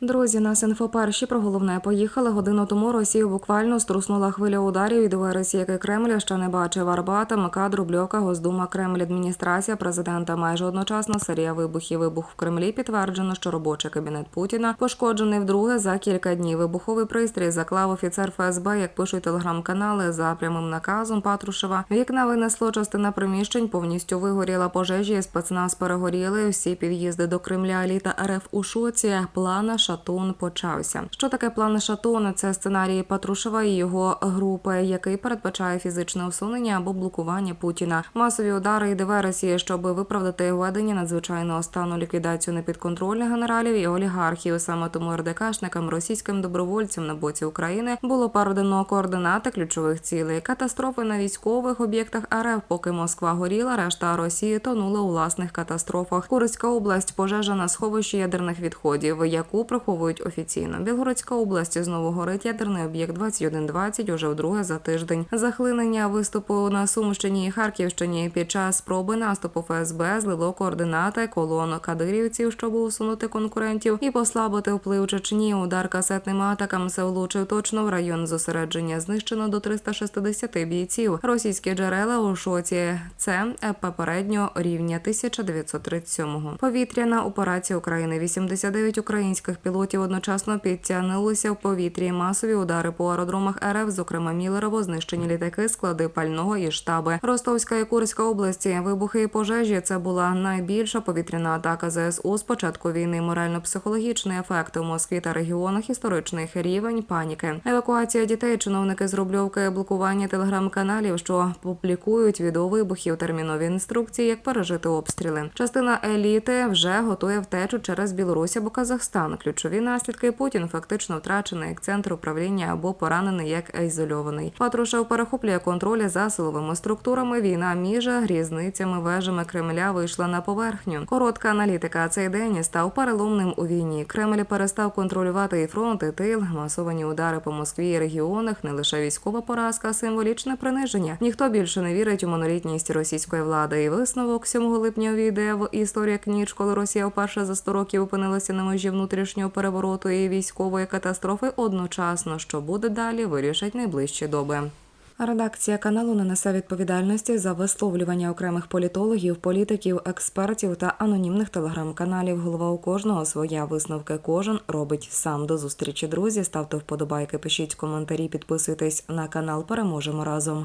Друзі, нас інфоперші про головне поїхали. Годину тому Росію буквально струснула хвиля ударів від вересії, який Кремль ще не бачив. Арбата, МК, Рубльовка, Госдума, Кремль, адміністрація президента. Майже одночасно серія вибухів. Вибух в Кремлі підтверджено, що робочий кабінет Путіна пошкоджений вдруге за кілька днів. Вибуховий пристрій заклав офіцер ФСБ, як пишуть телеграм-канали за прямим наказом Патрушева. Вікна винесло частина приміщень, повністю вигоріла пожежі. Спецназ перегоріли. Всі під'їзди до Кремля. Еліта РФ у шоці. Плана Шатун почався. Що таке план Шатун? Це сценарії Патрушева і його групи, який передбачає фізичне усунення або блокування Путіна, масові удари і диверсії, щоб виправдати введення надзвичайного стану ліквідацію непідконтрольних генералів і олігархів. Саме тому РДКшникам, російським добровольцям на боці України було передано координати ключових цілей. Катастрофи на військових об'єктах РФ, поки Москва горіла, решта Росії тонула у власних катастрофах. Курська область, пожежа на сховищі ядерних відходів, яку приховують офіційно. Білгородська область знову горить ядерний об'єкт 2120 уже вдруге за тиждень. Захлинення виступу на Сумщині і Харківщині під час спроби наступу ФСБ злило координати колон кадирівців, щоб усунути конкурентів і послабити вплив Чечні. Удар касетним атакам се влучив точно в район зосередження. Знищено до 360 бійців. Російські джерела у шоці. Це попередньо рівня 1937-го. Повітряна операція України. 89 українських пілотів одночасно підтягнулися в повітрі. Масові удари по аеродромах РФ, зокрема Мілерово, знищені літаки, склади пального і штаби. Ростовська і Курська області. Вибухи і пожежі. Це була найбільша повітряна атака ЗСУ з початку війни. Морально-психологічний ефект у Москві та регіонах історичних рівень паніки. Евакуація дітей. Чиновники з Рубльовки, блокування телеграм-каналів, що публікують відеовибухів, термінові інструкції, як пережити обстріли. Частина еліти вже готує втечу через Білорусь або Казахстан. Ключові наслідки Путін фактично втрачений як центр управління або поранений як ізольований. Патрушев перехоплює контроль за силовими структурами. Війна між грізницями вежами Кремля вийшла на поверхню. Коротка аналітика. Цей день став переломним у війні. Кремль перестав контролювати і фронт, і тил, масовані удари по Москві і регіонах, не лише військова поразка, а символічне приниження. Ніхто більше не вірить у монолітність російської влади. І висновок 7 липня увійде в історія кніж, коли Росія вперше за 100 років опинилася на межі внутрішнього перевороту і військової катастрофи одночасно. Що буде далі, вирішать найближчі доби. Редакція каналу не несе відповідальності за висловлювання окремих політологів, політиків, експертів та анонімних телеграм-каналів. Голова у кожного своя висновки. Кожен робить сам. До зустрічі, друзі. Ставте вподобайки, пишіть коментарі, підписуйтесь на канал. Переможемо разом.